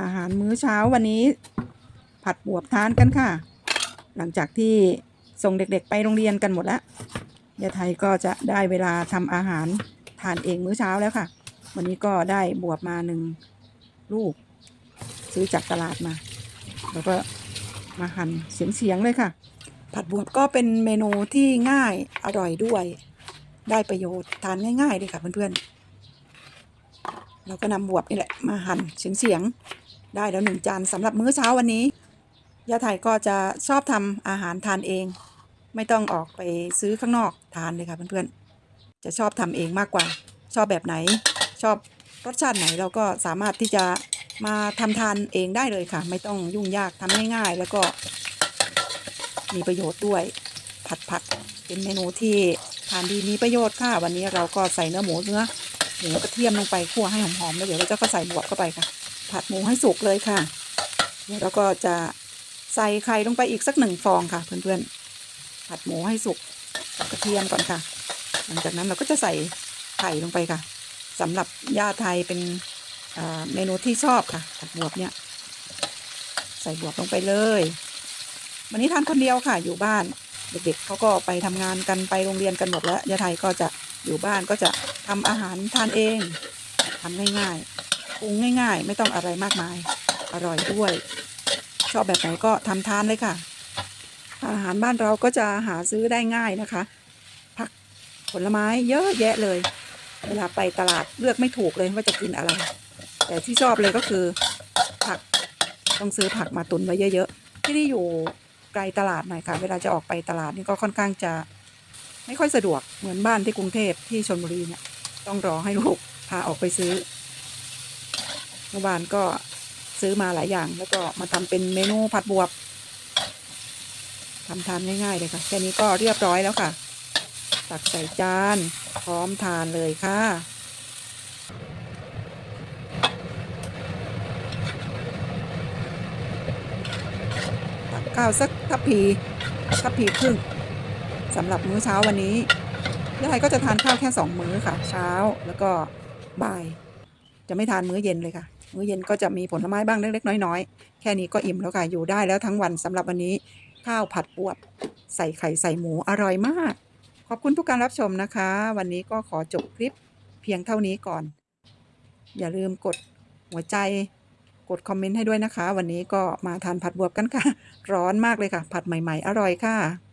อาหารมื้อเช้าวันนี้ ผัดบวบทานกันค่ะ หลังจากที่ส่งเด็กๆไปโรงเรียนกันหมดแล้วยายไทยก็จะได้เวลาทำอาหารทานเองมื้อเช้าแล้วค่ะ วันนี้ก็ได้บวบมาหนึ่งลูก ซื้อจากตลาดมา แล้วก็มาหั่นเสียงๆเลยค่ะ ผัดบวบก็เป็นเมนูที่ง่ายอร่อยด้วย ได้ประโยชน์ทานง่ายๆเลยค่ะเพื่อนๆเราก็นำบวบนี่แหละมาหั่นเสียงๆ ได้แล้วหนึ่งจานสำหรับมื้อเช้าวันนี้ย่าไทยก็จะชอบทำอาหารทานเอง ไม่ต้องออกไปซื้อข้างนอกทานเลยค่ะเพื่อนๆ จะชอบทำเองมากกว่า ชอบแบบไหน ชอบรสชาติไหนเราก็สามารถที่จะมาทำทานเองได้เลยค่ะ ไม่ต้องยุ่งยากทำง่ายๆ แล้วก็มีประโยชน์ด้วย ผัดผักเป็นเมนูที่ทานดีมีประโยชน์ค่ะ วันนี้เราก็ใส่เนื้อหมูเนื้อหมูกระเทียมลงไปคั่วให้หอมๆแล้วเดี๋ยวเราจะก็ใส่บวบเข้าไปค่ะ ผัดหมูให้สุกเลยค่ะเดี๋ยวเราก็จะใส่ไข่ลงไปอีกสักหนึ่งฟองค่ะ เพื่อนๆ ผัดหมูให้สุกกับกระเทียมก่อนค่ะ หลังจากนั้นเราก็จะใส่ไข่ลงไปค่ะสำหรับยาไทยเป็นเมนูที่ชอบค่ะ ผัดบวบเนี่ย ใส่บวบลงไปเลย วันนี้ทานคนเดียวค่ะ อยู่บ้าน เด็กๆเขาก็ไปทำงานกันไปโรงเรียนกันหมดแล้วยาไทยก็จะอยู่บ้านก็จะทำอาหารทานเองทำง่าย ปรุงง่าย ๆ ไม่ต้องอะไรมากมาย อร่อยด้วย ชอบแบบไหนก็ทำทานเลยค่ะ อาหารบ้านเราก็จะหาซื้อได้ง่ายนะคะ ผักผลไม้เยอะแยะเลย เวลาไปตลาดเลือกไม่ถูกเลยว่าจะกินอะไร แต่ที่ชอบเลยก็คือผักต้องซื้อผักมาตุนไว้เยอะๆ ที่นี่อยู่ไกลตลาดหน่อยค่ะ เวลาจะออกไปตลาดนี่ก็ค่อนข้างจะไม่ค่อยสะดวกเหมือนบ้านที่กรุงเทพที่ชนบุรีเนี่ยต้องรอให้ลูกพาออกไปซื้อ เมื่อวานก็ซื้อมาหลายอย่าง แล้วก็มาทำเป็นเมนูผัดบวบทำทานง่ายๆเลยค่ะ แค่นี้ก็เรียบร้อยแล้วค่ะ ตักใส่จาน พร้อมทานเลยค่ะตักข้าวสักทัพพีทัพพีครึ่งสำหรับมื้อเช้าวันนี้ยายก็จะทานข้าวแค่สองมื้อค่ะ เช้าแล้วก็บ่าย จะไม่ทานมื้อเย็นเลยค่ะ มื้อเย็นก็จะมีผลไม้บ้างเล็กๆน้อยๆ แค่นี้ก็อิ่มแล้วค่ะ อยู่ได้แล้วทั้งวันสำหรับวันนี้ข้าวผัดบวบ ใส่ไข่ใส่หมูอร่อยมาก ขอบคุณทุกการรับชมนะคะ วันนี้ก็ขอจบคลิปเพียงเท่านี้ก่อน อย่าลืมกดหัวใจกดคอมเมนต์ให้ด้วยนะคะ วันนี้ก็มาทานผัดบวบกันค่ะ ร้อนมากเลยค่ะ ผัดใหม่ ๆ อร่อยค่ะ